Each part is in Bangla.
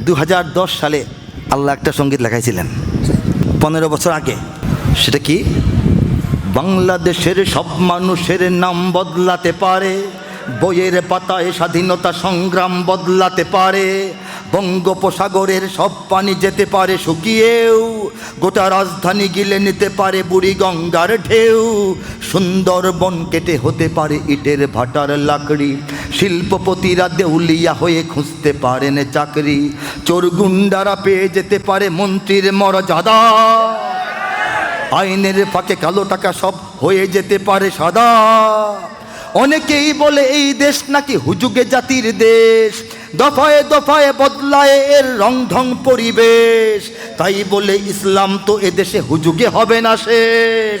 দু হাজার দশ সালে আল্লাহ একটা সংগীত লেখাইছিলেন। পনেরো বছর আগে। সেটা কি? বাংলাদেশের সব মানুষের নাম বদলাতে পারে, বইয়ের পাতায় স্বাধীনতা সংগ্রাম বদলাতে পারে, বঙ্গোপসাগরের সব পানি যেতে পারে শুকিয়েও, গোটা রাজধানী গিলে নিতে পারে বুড়ি গঙ্গার ঢেউ, সুন্দরবন কেটে হতে পারে ইটের ভাটার লাকড়ি শিল্পপতিরা দেউলিয়া হয়ে খুঁজতে পারেন চাকরি। চোর গুন্ডারা পেয়ে যেতে পারে মন্ত্রীর মরজাদা আইনের ফাঁকে কালো টাকা সব হয়ে যেতে পারে সাদা। অনেকেই বলে এই দেশ নাকি হুজুগে জাতির দেশ। দফায় দফায় বদলায় এর রংঢং পরিবেশ। তাই বলে ইসলাম তো এদেশে হুজুগে হবে না শেষ।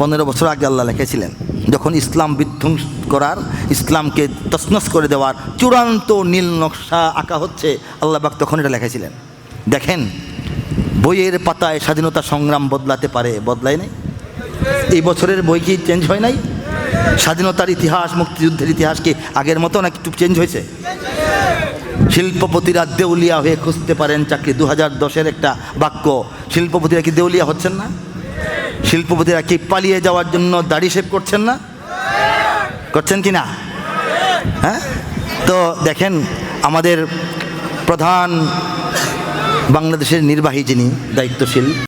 পনেরো বছর আগে আল্লাহ লিখেছিলেন, যখন ইসলাম বিধ্বংস করার, ইসলামকে তসনস করে দেওয়ার চূড়ান্ত নীল নকশা আঁকা হচ্ছে, আল্লাহ বাক তখন এটা লিখেছিলেন। দেখেন, বইয়ের পাতায় স্বাধীনতা সংগ্রাম বদলাতে পারে, বদলায় নাই? এই বছরের বই কি চেঞ্জ হয় নাই? স্বাধীনতার ইতিহাস, মুক্তিযুদ্ধের ইতিহাস কি আগের মতো নাকি একটু চেঞ্জ হয়েছে? শিল্পপতিরা দেউলিয়া হয়ে খুঁজতে পারেন চাকরি দু হাজার দশের একটা বাক্য, শিল্পপতিরা কি দেউলিয়া হচ্ছেন না? শিল্পপতিরা কি পালিয়ে যাওয়ার জন্য দাড়ি সেভ করছেন না? করছেন কি না? হ্যাঁ? তো দেখেন, আমাদের প্রধান বাংলাদেশের নির্বাহী যিনি, দায়িত্বশীল।